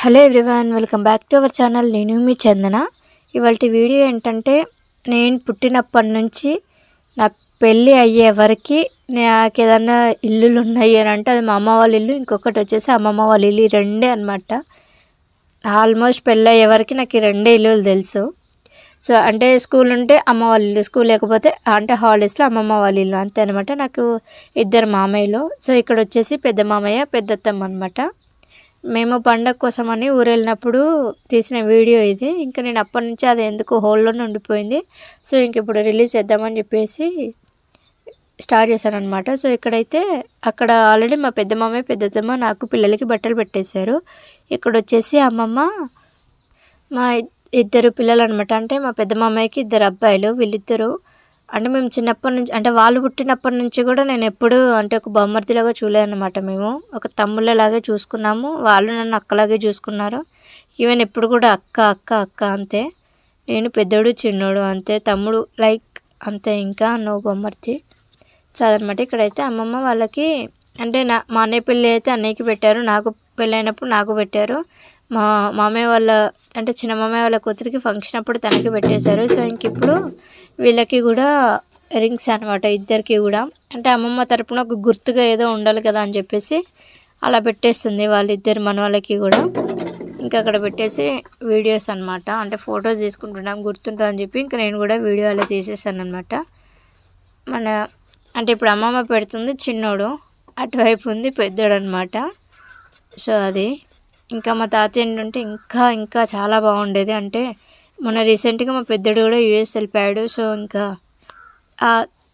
Hello everyone welcome back to our channel. నేను మీ చందన. ఇవాళ వీడియో ఏంటంటే నేను పుట్టినప్పటి నుంచి నా పెళ్ళి అయ్యే వరకు నాకు ఏదన్నా ఇల్లులు ఉన్నాయి అని అంటే అది మా అమ్మ వాళ్ళ ఇల్లు ఇంకొకటి వచ్చేసి అమ్మమ్మ వాళ్ళ ఇల్లు రెండే అనమాట ఆల్మోస్ట్ పెళ్ళి అయ్యే వరకు నాకు ఈ రెండే ఇల్లులు తెలుసు. సో అంటే స్కూల్ ఉంటే అమ్మ వాళ్ళ ఇల్లు స్కూల్ లేకపోతే అంటే హాలిడేస్లో అమ్మమ్మ వాళ్ళ ఇల్లు అంతే అనమాట నాకు ఇద్దరు మామయ్యలు. సో ఇక్కడ వచ్చేసి పెద్ద మామయ్య పెద్దత్తమ్మ అనమాట మేము పండగ కోసమని ఊరు వెళ్ళినప్పుడు తీసిన వీడియో ఇది. ఇంకా నేను అప్పటి నుంచి అది ఎందుకు హోల్లోనే ఉండిపోయింది. సో ఇంక ఇప్పుడు రిలీజ్ చేద్దామని చెప్పేసి స్టార్ట్ చేశాను అనమాట సో ఇక్కడైతే అక్కడ ఆల్రెడీ మా పెద్ద మామయ్య పెద్దతమ్మ నాకు పిల్లలకి బట్టలు పెట్టేశారు. ఇక్కడ వచ్చేసి అమ్మమ్మ మా ఇద్దరు పిల్లలు అనమాట అంటే మా పెద్ద మామయ్యకి ఇద్దరు అబ్బాయిలు వీళ్ళిద్దరూ అంటే మేము చిన్నప్పటి నుంచి అంటే వాళ్ళు పుట్టినప్పటి నుంచి కూడా నేను ఎప్పుడు అంటే ఒక బొమ్మర్తిలాగా చూడలేదన్నమాట మేము. ఒక తమ్ముళ్ళలాగే చూసుకున్నాము. వాళ్ళు నన్ను అక్కలాగే చూసుకున్నారు. ఈవెన్ ఎప్పుడు కూడా అక్క అక్క అక్క అంతే. నేను పెద్దోడు చిన్నోడు అంతే. తమ్ముడు లైక్ అంతే ఇంకా నో బొమ్మర్తి చదనమాట ఇక్కడైతే అమ్మమ్మ వాళ్ళకి అంటే నా మా అన్నయ్య పెళ్ళి అయితే అన్నయ్యకి పెట్టారు. నాకు పెళ్ళైనప్పుడు నాకు పెట్టారు. మా మామయ్య వాళ్ళ అంటే చిన్న మామయ్య వాళ్ళ కూతురికి ఫంక్షన్ అప్పుడు తనకి పెట్టేశారు. సో ఇంక ఇప్పుడు వీళ్ళకి కూడా రింగ్స్ అనమాట ఇద్దరికి కూడా. అంటే అమ్మమ్మ తరపున ఒక గుర్తుగా ఏదో ఉండాలి కదా అని చెప్పేసి అలా పెట్టేస్తుంది వాళ్ళిద్దరు మన వాళ్ళకి కూడా. ఇంకా అక్కడ పెట్టేసి వీడియోస్ అనమాట అంటే ఫొటోస్ తీసుకుంటున్నాం గుర్తుంటుందని చెప్పి ఇంకా నేను కూడా వీడియో అలా తీసేసాను అనమాట మన అంటే ఇప్పుడు అమ్మమ్మ పెడుతుంది చిన్నోడు అటువైపు ఉంది పెద్దోడు అనమాట సో అది. ఇంకా మా తాతయ్య ఉంటే ఇంకా ఇంకా చాలా బాగుండేది. అంటే మొన్న రీసెంట్గా మా పెద్దడు కూడా యూఎస్ వెళ్ళిపోయాడు. సో ఇంకా ఆ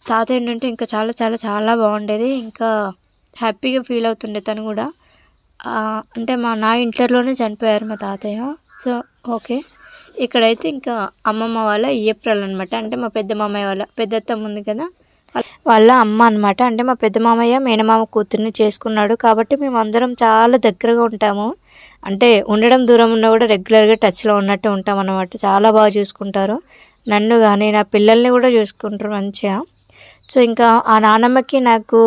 తాతయ్య ఏంటంటే ఇంకా చాలా చాలా చాలా బాగుండేది. ఇంకా హ్యాపీగా ఫీల్ అవుతుండే తను కూడా. అంటే మా నా ఇంటర్లోనే చనిపోయారు మా తాతయ్య. So okay. ఇక్కడైతే ఇంకా అమ్మమ్మ వాళ్ళ ఏప్రిల్ అనమాట అంటే మా పెద్ద మామయ్య వాళ్ళ పెద్దత్తమ్మ ఉంది కదా. వాళ్ళ అమ్మ అనమాట అంటే మా పెద్ద మామయ్య మేనమామ కూతుర్ని చేసుకున్నాడు. కాబట్టి మేము అందరం చాలా దగ్గరగా ఉంటాము. అంటే ఉండడం దూరం ఉన్నా కూడా రెగ్యులర్గా టచ్లో ఉన్నట్టు ఉంటాం అనమాట చాలా బాగా చూసుకుంటారు. నన్ను కానీ నా పిల్లల్ని కూడా చూసుకుంటారు మంచిగా. సో ఇంకా ఆ నానమ్మకి నాకు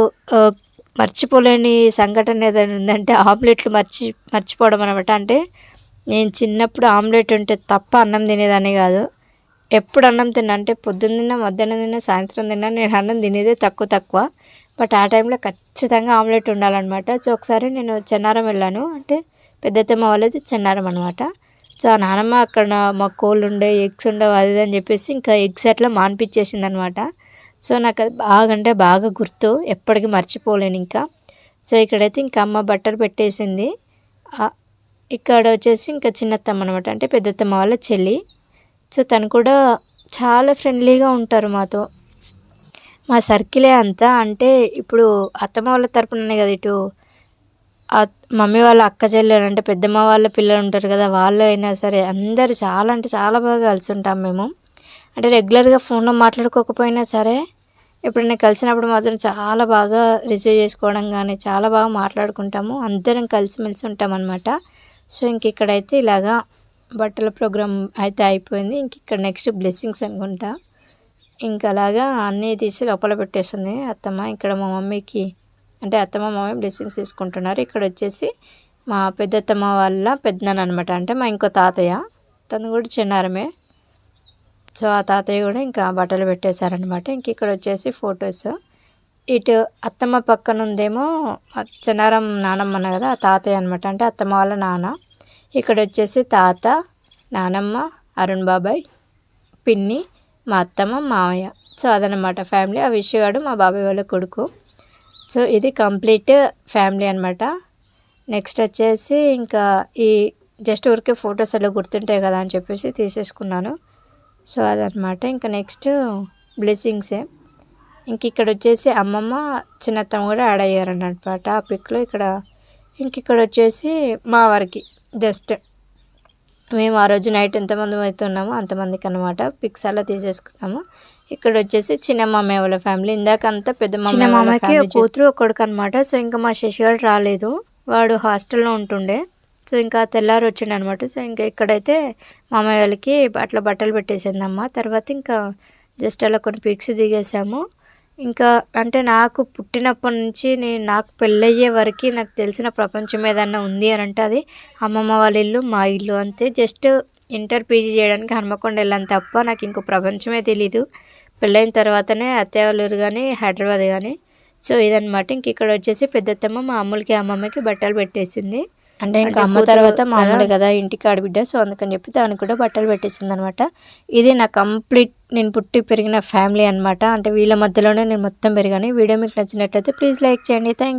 మర్చిపోలేని సంఘటన ఏదైనా ఉందంటే ఆమ్లెట్లు మర్చి మర్చిపోవడం అనమాట అంటే నేను చిన్నప్పుడు ఆమ్లెట్ ఉంటే తప్ప అన్నం తినేదాన్ని కాదు. ఎప్పుడు అన్నం తిన్నా అంటే పొద్దున్న తిన్నా మధ్యాహ్నం తిన్నా సాయంత్రం తిన్నా నేను అన్నం తినేదే తక్కువ తక్కువ. బట్ ఆ టైంలో ఖచ్చితంగా ఆమ్లెట్ ఉండాలన్నమాట. సో ఒకసారి నేను చెన్నారం వెళ్ళాను. అంటే పెద్దతమ్మ వాళ్ళది చెన్నారం అనమాట సో ఆ నానమ్మ అక్కడ మా కోళ్ళు ఉండే ఎగ్స్ ఉండవు అది అని చెప్పేసి ఇంకా ఎగ్స్ అట్లా మాన్పించేసింది అనమాట సో నాకు అది బాగా అంటే బాగా గుర్తు. ఎప్పటికీ మర్చిపోలేను ఇంకా. సో ఇక్కడైతే ఇంకా అమ్మ బట్టలు పెట్టేసింది. ఇక్కడ వచ్చేసి ఇంకా చిన్నత్తమ్మ అనమాట అంటే పెద్దత్తమ్మ వాళ్ళ చెల్లి. సో తను కూడా చాలా ఫ్రెండ్లీగా ఉంటారు మాతో. మా సర్కిలే అంతా అంటే ఇప్పుడు అత్తమ్మ వాళ్ళ తరపున కదా ఇటు. మమ్మీ వాళ్ళ అక్క చెల్లెలు అంటే పెద్దమ్మ వాళ్ళ పిల్లలు ఉంటారు కదా వాళ్ళు అయినా సరే అందరూ చాలా అంటే చాలా బాగా కలిసి ఉంటాం మేము. అంటే రెగ్యులర్గా ఫోన్లో మాట్లాడుకోకపోయినా సరే ఎప్పుడైనా కలిసినప్పుడు మాత్రం చాలా బాగా రిసీవ్ చేసుకోవడం కానీ చాలా బాగా మాట్లాడుకుంటాము. అందరం కలిసిమెలిసి ఉంటాం అనమాట సో ఇంక ఇక్కడైతే ఇలాగా బట్టల ప్రోగ్రామ్ అయితే అయిపోయింది. ఇంక ఇక్కడ నెక్స్ట్ బ్లెస్సింగ్స్ అనుకుంటా. ఇంకా అలాగా అన్నీ తీసి లోపల పెట్టేస్తుంది అత్తమ్మ ఇక్కడ మా మమ్మీకి అంటే అత్తమ్మ మమ్మీ బ్లెస్సింగ్స్ తీసుకుంటున్నారు. ఇక్కడ వచ్చేసి మా పెద్దత్తమ్మ వాళ్ళ పెద్దనాన్న అనమాట అంటే మా ఇంకో తాతయ్య. తను కూడా చిన్నారమే. సో ఆ తాతయ్య కూడా ఇంకా బట్టలు పెట్టేశారనమాట ఇంక ఇక్కడ వచ్చేసి ఫొటోస్. ఇటు అత్తమ్మ పక్కన ఉందేమో చిన్నారం నానమ్మ అన్న కదా ఆ తాతయ్య అనమాట అంటే అత్తమ్మ వాళ్ళ నాన్న. ఇక్కడ వచ్చేసి తాత నానమ్మ అరుణ్ బాబాయ్ పిన్ని మా అత్తమ్మ మామయ్య. సో అదనమాట ఫ్యామిలీ. ఆ విషయగాడు మా బాబాయ్ వాళ్ళ కొడుకు. సో ఇది కంప్లీట్ ఫ్యామిలీ అనమాట నెక్స్ట్ వచ్చేసి ఇంకా ఈ జస్ట్ ఊరికే ఫొటోస్ అలా గుర్తుంటాయి కదా అని చెప్పేసి తీసేసుకున్నాను. సో అదనమాట ఇంకా నెక్స్ట్ బ్లెస్సింగ్సే ఇంక ఇక్కడ వచ్చేసి అమ్మమ్మ చిన్నత్తమ్మ కూడా యాడ్ అయ్యారనమాట ఆ పిక్లో ఇక్కడ. ఇంక ఇక్కడ వచ్చేసి మా వారికి. జస్ట్ మేము ఆ రోజు నైట్ ఎంతమంది అయితే ఉన్నామో అంతమందికి అనమాట పిక్స్ అలా తీసేసుకున్నాము. ఇక్కడ వచ్చేసి చిన్న మామయ్య వాళ్ళ ఫ్యామిలీ. ఇందాక అంతా పెద్ద చిన్న మామయ్యకి కూతురు కొడుకు అనమాట సో ఇంకా మా శశిగాడు రాలేదు. వాడు హాస్టల్లో ఉంటుండే. సో ఇంకా తెల్లారి వచ్చిండు అనమాట సో ఇంకా ఇక్కడైతే మామయ్య వాళ్ళకి అట్లా బట్టలు పెట్టేసిందమ్మ. తర్వాత ఇంకా జస్ట్ అలా కొన్ని పిక్స్ దిగేసాము. ఇంకా అంటే నాకు పుట్టినప్పటి నుంచి నేను నాకు పెళ్ళయ్యే వరకు నాకు తెలిసిన ప్రపంచం ఏదన్నా ఉంది అని అంటే అది అమ్మమ్మ వాళ్ళ ఇల్లు మా ఇల్లు అంతే. జస్ట్ ఇంటర్ పీజీ చేయడానికి హనుమకొండ వెళ్ళాను తప్ప నాకు ఇంకో ప్రపంచమే తెలీదు. పెళ్ళైన తర్వాతనే అత్తయ్య కానీ హైదరాబాద్ కానీ. సో ఇదనమాట ఇంక ఇక్కడ వచ్చేసి పెద్దత్తమ్మ మా అమ్ములకి అమ్మమ్మకి బట్టలు పెట్టేసింది. అంటే ఇంకా అమ్మ తర్వాత కదా. మామూలు కదా ఇంటికి ఆడబిడ్డ. సో అందుకని చెప్పి దానికి కూడా బట్టలు పెట్టేసింది అనమాట ఇది నా కంప్లీట్ నేను పుట్టి పెరిగిన ఫ్యామిలీ అన్నమాట. అంటే వీళ్ళ మధ్యలోనే నేను మొత్తం పెరిగాను. వీడియో మీకు నచ్చినట్లయితే ప్లీజ్ లైక్ చేయండి. థ్యాంక్